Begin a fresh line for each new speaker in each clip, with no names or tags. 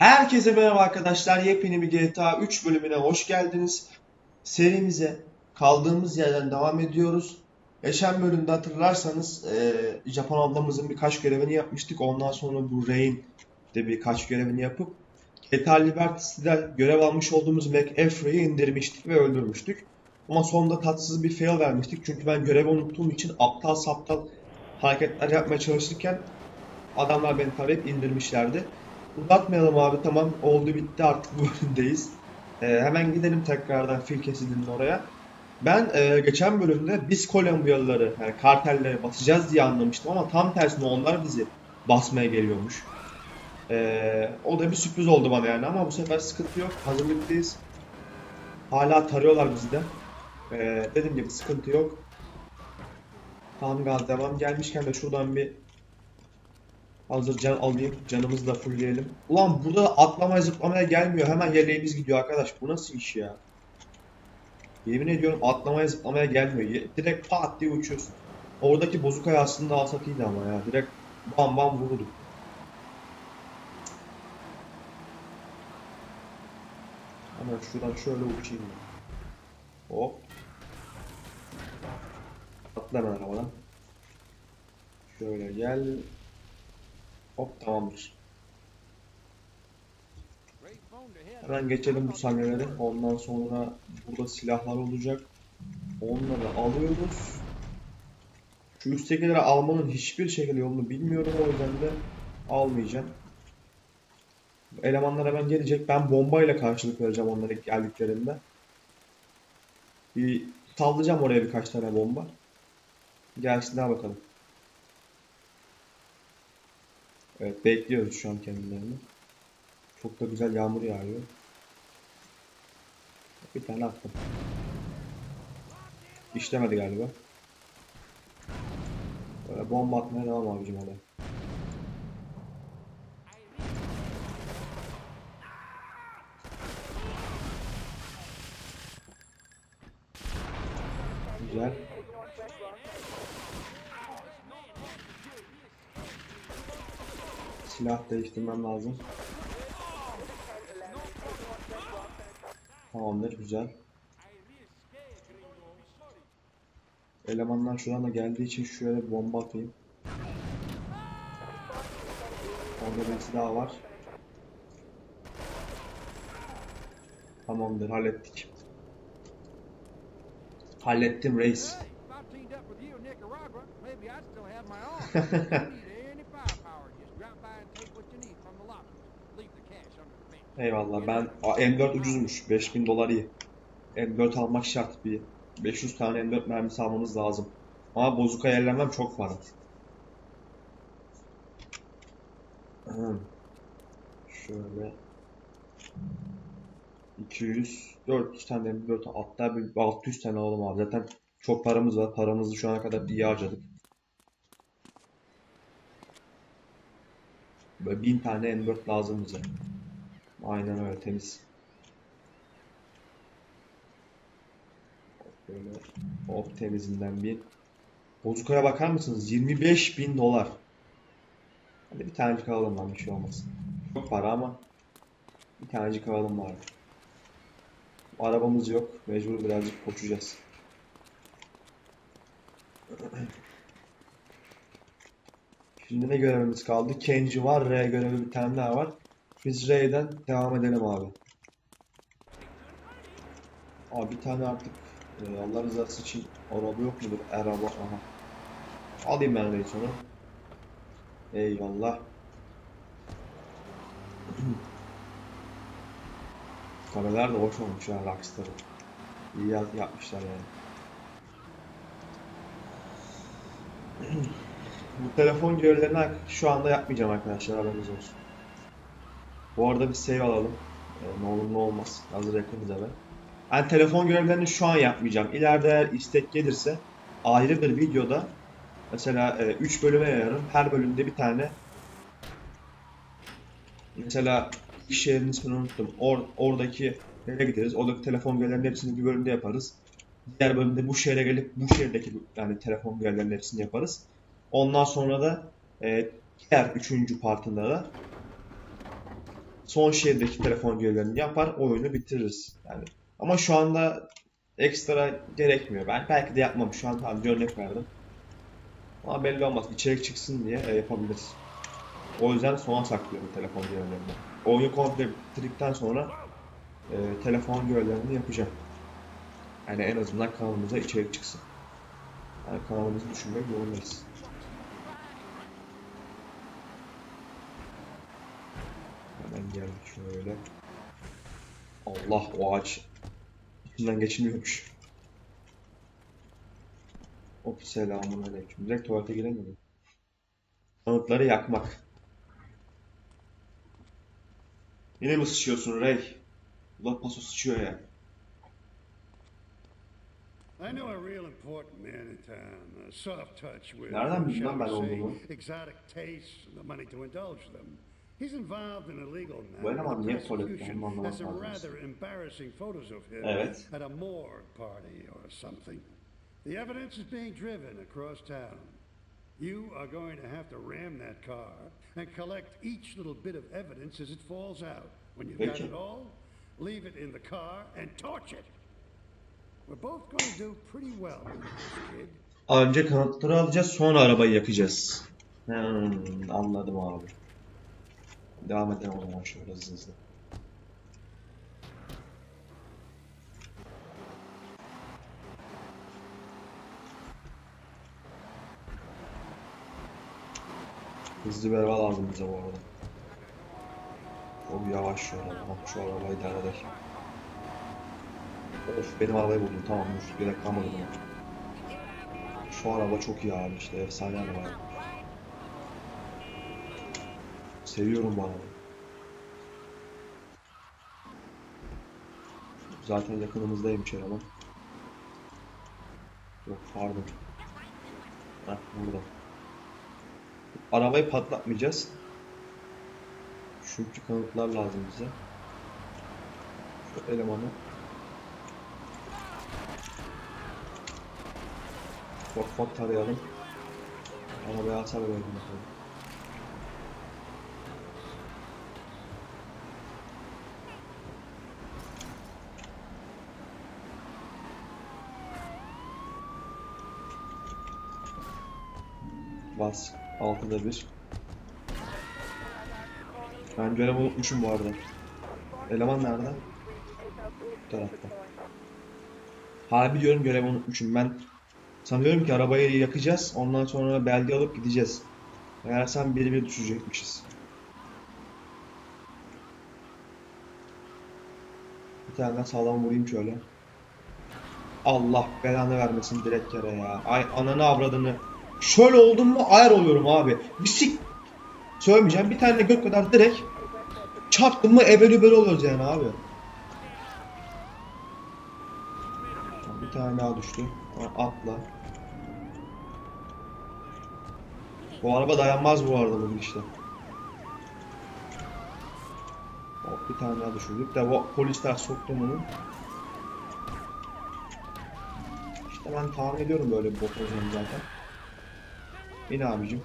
Herkese merhaba arkadaşlar. Yepyeni bir GTA 3 bölümüne hoş geldiniz. Serimize kaldığımız yerden devam ediyoruz. Geçen bölümde hatırlarsanız eee, Japon ablamızın birkaç görevini yapmıştık. Ondan sonra bu Rain de birkaç görevini yapıp GTA Liberty'de görev almış olduğumuz McAfee'yi indirmiştik ve öldürmüştük. Ama sonunda tatsız bir fail vermiştik. Çünkü ben görevi unuttuğum için aptal saptal hareketler yapmaya çalışırken adamlar beni tarayıp indirmişlerdi. Uzatmayalım abi tamam oldu bitti artık bu bölümdeyiz. Ee, hemen gidelim tekrardan fil kesilinin oraya. Ben e, geçen bölümde biz Kolombiyalıları yani kartellere basacağız diye anlamıştım ama tam tersine onlar bizi basmaya geliyormuş. Ee, o da bir sürpriz oldu bana yani ama bu sefer sıkıntı yok. Hazırlıklıyız. Hala tarıyorlar bizi de. Ee, dediğim gibi sıkıntı yok. Tamam gaz devam gelmişken de şuradan bir Hazır can alayım. Canımızı da fullleyelim. Ulan burada da atlamaya zıplamaya gelmiyor. Hemen yeleğimiz gidiyor arkadaş. Bu nasıl iş ya? Yemin ediyorum atlamaya zıplamaya gelmiyor. Direkt pat diye uçuyorsun. Oradaki bozukayı aslında alsak iyiydi ama ya. Direkt bam bam vururduk. Hemen şuradan şöyle uçayım ben. Hop. Atla hemen arabadan. Şöyle gel. Hop tamamdır. Hemen geçelim bu sahneleri. Ondan sonra burada silahlar olacak. Onları alıyoruz. Şu üsttekileri almanın hiçbir şekilde yolunu bilmiyorum o yüzden de almayacağım. Elemanlar hemen gelecek. Ben bombayla karşılık vereceğim onlara geldiklerinde. Bir sallayacağım oraya birkaç tane bomba. Gelsinler bakalım. Evet bekliyoruz şu an kendilerini. Çok da güzel yağmur yağıyor. Bir tane attım. İşlemedi galiba. Böyle bomba atmaya devam abicim oraya. Güzel. Silah değiştirmem lazım. Tamamdır, güzel. Elemanlar şu anda geldiği için bir bomba atayım. Orada birisi daha var. Tamamdır, hallettik. Hallettim reis. Eyvallah ben Aa, M4 ucuzmuş. 5000 dolar iyi. M4 almak şart bir. 500 tane M4 mermisi almamız lazım. Ama bozuka yerlenmem çok para. Şöyle 200 400 tane M4 hatta bir 600 tane alalım abi. Zaten çok paramız var. Paramızı şu ana kadar iyi harcadık. Böyle 1000 tane M4 lazım bize. Aynen öyle temiz. Böyle hop temizinden bir. Bozukaya bakar mısınız? 25 bin dolar. Hadi bir tanecik alalım lan bir şey olmasın. Çok para ama bir tanecik alalım bari. Arabamız yok. Mecbur birazcık koşacağız. Şimdi ne görevimiz kaldı? Kenji var. R görevi bir tane daha var. Biz R'den devam edelim abi. Abi bir tane artık e, Allah rızası için araba yok mudur? Araba aha. Alayım ben R'yi sonra. Eyvallah. Kareler de hoş olmuş ya Rockstar'ın. İyi yap- yapmışlar yani. Bu telefon görevlerini şu anda yapmayacağım arkadaşlar haberiniz olsun. Bu arada bir save alalım. Ee, ne olur ne olmaz. Hazır yakınız eve. Ben telefon görevlerini şu an yapmayacağım. İleride eğer istek gelirse ayrı bir videoda mesela 3 bölüme yayarım. Her bölümde bir tane mesela iş yerinin ismini unuttum. Or, oradaki yere gideriz. Oradaki telefon görevlerinin hepsini bir bölümde yaparız. Diğer bölümde bu şehre gelip bu şehirdeki yani telefon görevlerinin hepsini yaparız. Ondan sonra da e, diğer üçüncü partında da son şehirdeki telefon görevlerini yapar, oyunu bitiririz. Yani ama şu anda ekstra gerekmiyor. Ben belki de yapmam. Şu an bir örnek verdim. Ama belli olmaz. İçerik çıksın diye e, yapabiliriz. O yüzden sona saklıyorum telefon görevlerini. Oyunu komple bitirdikten sonra e, telefon görevlerini yapacağım. Yani en azından kanalımıza içerik çıksın. Yani kanalımızı düşünmek zorundayız. Geldik şöyle. Allah o ağaç içinden geçilmiyormuş. Hop selamun aleyküm. Direkt tuvalete giremedim. Kanıtları yakmak. Yine mi sıçıyorsun Ray? Ulan paso sıçıyor ya.
I know a real important man in town, a soft touch with,
Nereden
shall
ben olduğumu?
exotic tastes and the money to indulge them. He's involved in a legal matter.
Bu eleman
The
niye tuvalette?
prosecution has some rather embarrassing photos of him
Evet.
at a morgue party or something. The evidence is being driven across town. You are going to have to ram that car and collect each little bit of evidence as it falls out. When you've got it all, leave it in the car and torch it. We're both going to do pretty well with this, kid.
Önce kanıtları alacağız, sonra arabayı yakacağız. Hmm, anladım abi. Devam edelim o zaman şöyle hızlı hızlı. Hızlı bir araba lazım bize bu arada. Çok yavaş şu araba. Şu arabayı idare. Of benim arabayı buldum tamam dur. Dakika kalmadı buna. Şu araba çok iyi abi işte efsane araba. Seviyorum arabayı. Zaten yakınımızdaymış eleman. Yok pardon. Heh burada. Arabayı patlatmayacağız. Çünkü kanıtlar lazım bize. Şu elemanı Ufak ufak tarayalım. Arabaya hasar verelim bakalım. Bas. Altıda bir. Ben görev unutmuşum bu arada. Eleman nerede? Bu tarafta. Harbi diyorum görevi unutmuşum. Ben Sanıyorum ki arabayı yakacağız. Ondan sonra belge alıp gideceğiz. Meğersem biri bir düşecekmişiz. Bir tane daha sağlam vurayım şöyle. Allah belanı vermesin direkt yere ya. Ay ananı avradını. Şöyle oldum mu ayar oluyorum abi. Bir sik... Söylemeyeceğim. Bir tane gök kadar direkt çarptım mı ebeli böyle oluyoruz yani abi. Bir tane daha düştü. Atla. Bu araba dayanmaz bu arada bu işte. Hop bir tane daha düşürdük de bu polisler soktu bunu. İşte ben tahmin ediyorum böyle bir olacağını zaten. İn abicim.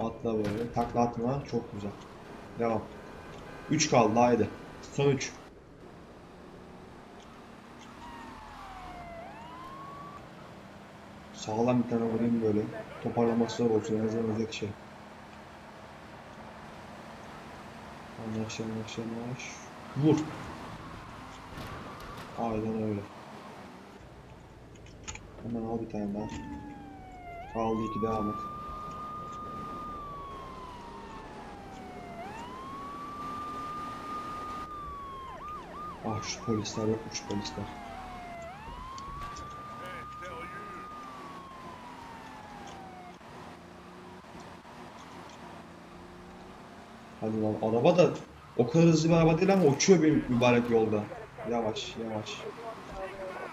Atla böyle. Takla atma. Çok güzel. Devam. 3 kaldı haydi. Son 3. Sağlam bir tane vurayım böyle. Toparlaması zor olsun. En azından özel şey. Anlaş anlaş anlaş. Vur. Aynen öyle. Hemen al bir tane daha. Kaldı iki devam et. Ah şu polisler yokmuş polisler. Hadi lan araba da o kadar hızlı bir araba değil ama uçuyor bir mübarek yolda. Yavaş yavaş.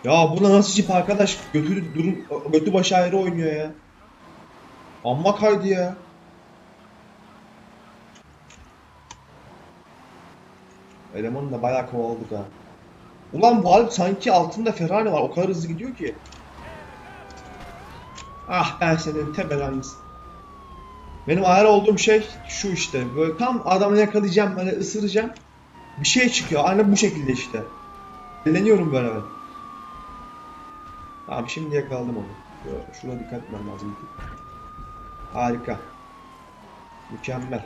Ya buna nasıl jip arkadaş? Götü durun götü başı ayrı oynuyor ya. Amma kaydı ya. Elemanı da bayağı kovaladık ha. Ulan bu Alp sanki altında Ferrari var. O kadar hızlı gidiyor ki. Ah ben senin tepelensin. Benim ayar olduğum şey şu işte. Böyle tam adamı yakalayacağım böyle ısıracağım. Bir şey çıkıyor. Aynı bu şekilde işte. Dilleniyorum böyle ben. Tamam şimdi yakaladım onu. Şuraya dikkat etmem lazım. Harika. Mükemmel.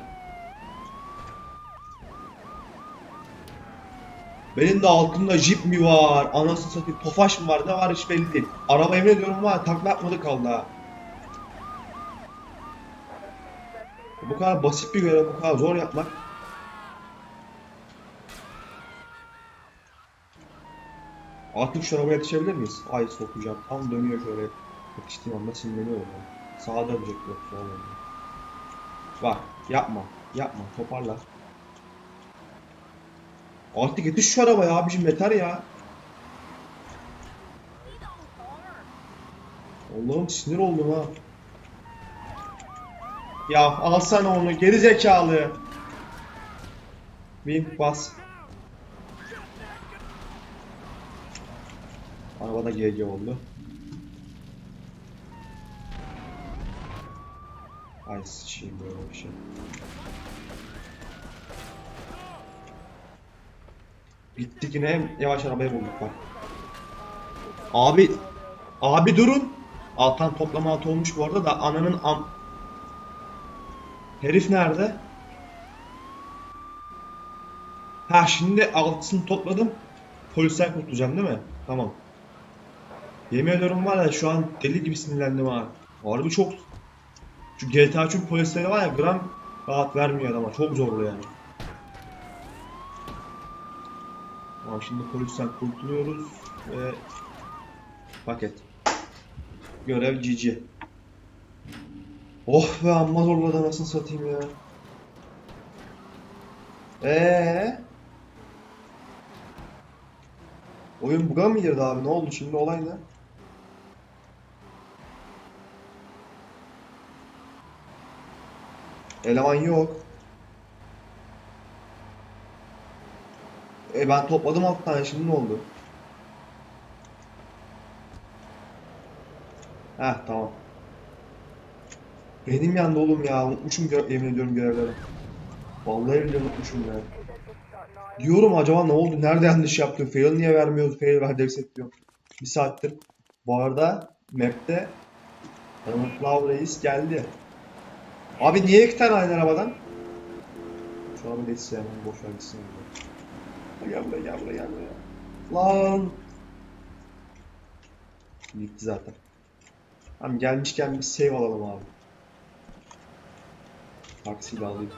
Benim de altında jip mi var, anasını satayım tofaş mı var, ne var hiç belli değil. Araba emin ediyorum var, takla atmadı kaldı ha. Bu kadar basit bir görev, bu kadar zor yapmak. Artık şu arabaya yetişebilir miyiz? Ay sokacağım. Tam dönüyor şöyle. Yetiştiğim anda sinirleniyorum ben. Sağa dönecek yok sola. Bak yapma. Yapma. Toparla. Artık yetiş şu arabaya abicim yeter ya. Allah'ım sinir oldum ha. Ya alsana onu geri zekalı. Bin bas. Arabada GG oldu. Ay sıçayım böyle bir şey. Gittik yine en yavaş arabayı bulduk bak. Abi abi durun. Altan toplama altı olmuş bu arada da ananın am Herif nerede? Ha şimdi altısını topladım. Polisten kurtulacağım değil mi? Tamam. Yemin ediyorum var ya şu an deli gibi sinirlendim ha. Harbi çok... Şu GTA 3'ün polisleri var ya gram rahat vermiyor adama. Çok zorlu yani. Tamam şimdi polisten kurtuluyoruz ve paket. Görev GG. Oh be amma zorladı nasıl satayım ya. Eee? Oyun buga mı girdi abi? Ne oldu şimdi olay ne? Eleman yok. E ben topladım alt tane şimdi ne oldu? Heh tamam. Benim yandı oğlum ya. Unutmuşum yemin ediyorum görevleri. Vallahi bile unutmuşum ya. Diyorum acaba ne oldu? Nerede yanlış yaptım? Fail niye vermiyoruz? Fail ver devset diyor. Bir saattir. Bu arada map'te Donald Reis geldi. Abi niye iki tane aynı arabadan? Şu arabayı hiç sevmem. Boş ver gitsin. Gel buraya gel buraya gel buraya. Lan. Gitti zaten. Tamam gelmişken bir save alalım abi. Taksiyle alayım.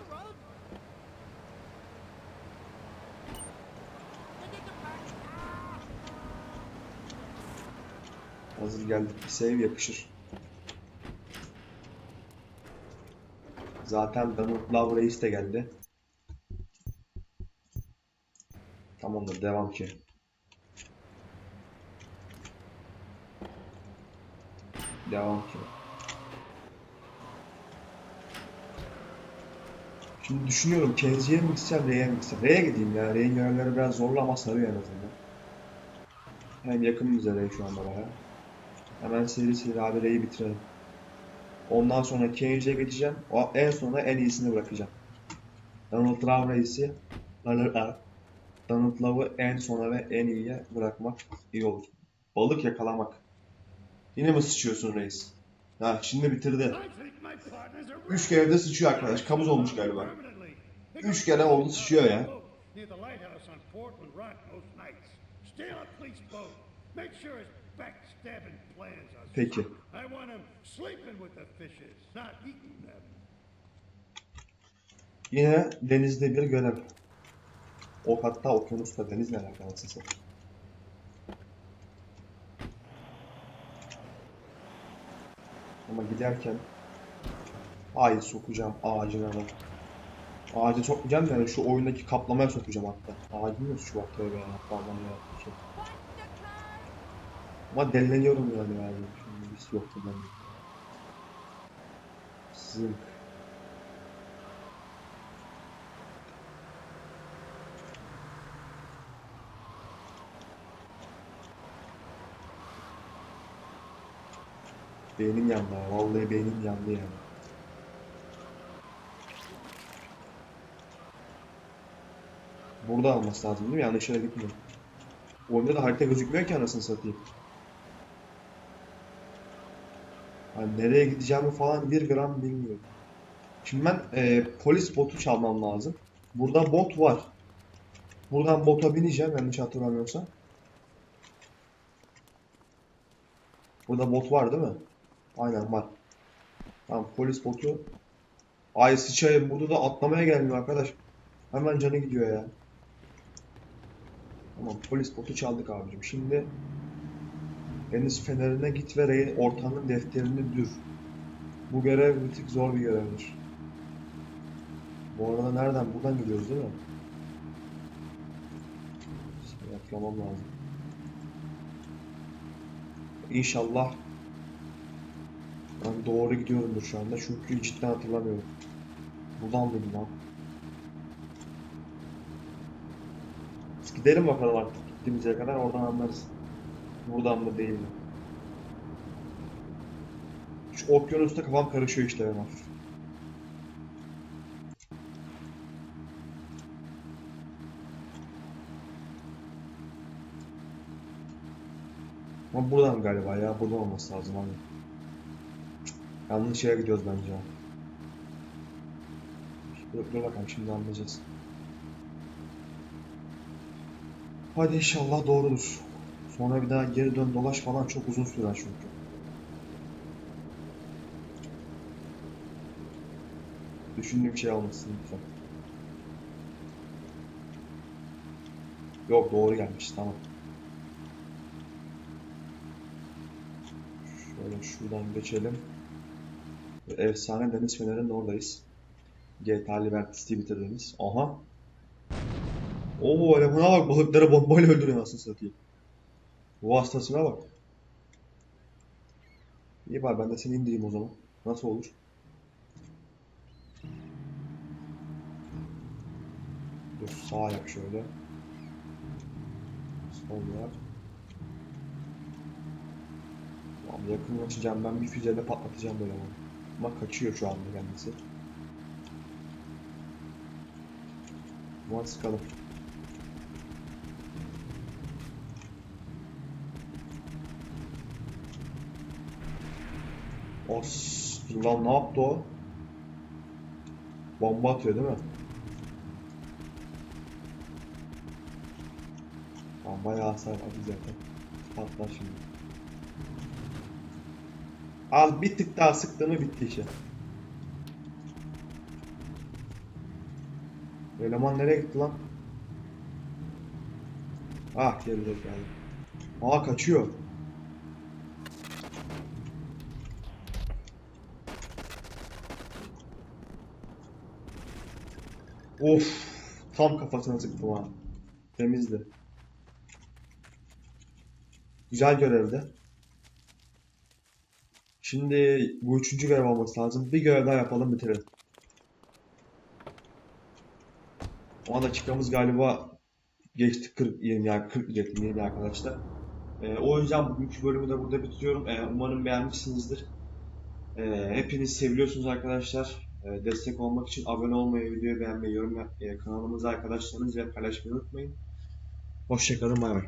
Hazır geldik bir save yakışır. Zaten Donald Love Reis de geldi. Tamamdır devam ki. Devam ki. Şimdi düşünüyorum Kenzie'ye mi gitsem, R'ye mi gitsem? R'ye gideyim ya. R'nin görevleri biraz zorlu ama sarıyor en azından. Hem yakın bize R şu anda baya. Hemen seri seri abi R'yi bitirelim. Ondan sonra Kenzie'ye geçeceğim. O en sona en iyisini bırakacağım. Donald Trump reisi Donald Love'ı en sona ve en iyiye bırakmak iyi olur. Balık yakalamak. Yine mi sıçıyorsun reis? Ha şimdi bitirdi. Üç kere de sıçıyor arkadaş. Kabuz olmuş galiba. Üç kere oldu sıçıyor ya. Peki. Yine denizde bir görev. O hatta okyanusta deniz ne alakalı satayım. Ama giderken ay sokacağım ağacına da. Ağaca sokmayacağım yani şu oyundaki kaplamaya sokacağım hatta. Ağacın nasıl şu hatta pardon ya. Şey. Ama delleniyorum yani yani. Şimdi yoktu ben sizin. Beynim yandı. Vallahi beynim yandı yani. Burada alması lazım değil mi? Yanlış yere gitmiyor. Oyunda da harita gözükmüyor ki anasını satayım. Hani nereye gideceğimi falan bir gram bilmiyorum. Şimdi ben e, polis botu çalmam lazım. Burada bot var. Buradan bota bineceğim yanlış hatırlamıyorsam. Burada bot var değil mi? Aynen var. Tamam polis botu. Ay sıçayım burada da atlamaya gelmiyor arkadaş. Hemen canı gidiyor ya. Tamam polis botu çaldık abicim. Şimdi Deniz fenerine git ve rehin ortanın defterini dür. Bu görev bir tık zor bir görevdir. Bu arada nereden? Buradan gidiyoruz değil mi? Şimdi lazım. İnşallah ben doğru gidiyorumdur şu anda çünkü cidden hatırlamıyorum. Buradan mıydı lan? Gidelim bakalım artık gittiğimiz kadar oradan anlarız. Buradan mı değil mi? Şu okyanusta kafam karışıyor işte benim hafif. Ama buradan galiba ya. Buradan olması lazım abi. Yanlış yere gidiyoruz bence. Dur, dur bakalım şimdi anlayacağız. Hadi inşallah doğrudur. Sonra bir daha geri dön dolaş falan çok uzun sürer çünkü. Düşündüğüm şey olmasın lütfen. Yok doğru gelmiş tamam. Şöyle şuradan geçelim. Efsane Deniz Fener'in oradayız. GTA Liberty'yi bitirdiğimiz. Aha. Oo elemana bak balıkları bombayla öldürüyor nasıl satayım. Bu hastasına bak. İyi bari ben de seni indireyim o zaman. Nasıl olur? Dur sağ yap şöyle. Sol yap. Tamam yakınlaşacağım ben bir füzeyle patlatacağım böyle onu. Ama kaçıyor şu anda kendisi. Ama sıkalım. Lan ne yaptı o? Bomba atıyor değil mi? Tamam bayağı hasar var zaten. Patlar şimdi. Az bir tık daha sıktı mı bitti işe. Eleman nereye gitti lan? Ah geri geldi. Aa kaçıyor. Of, tam kafasına sıktım ha. Temizdi. Güzel görevdi. Şimdi bu üçüncü görev olması lazım. Bir görev daha yapalım bitirelim. 10 dakikamız galiba geçti 40 20 yani 40 diyecektim 20 arkadaşlar. Ee, o yüzden bugünkü bölümü de burada bitiriyorum. Ee, umarım beğenmişsinizdir. Ee, hepiniz seviyorsunuz arkadaşlar. Ee, destek olmak için abone olmayı, videoyu beğenmeyi, yorum yapmayı, kanalımıza arkadaşlarınızla paylaşmayı unutmayın. Hoşçakalın, bay bay.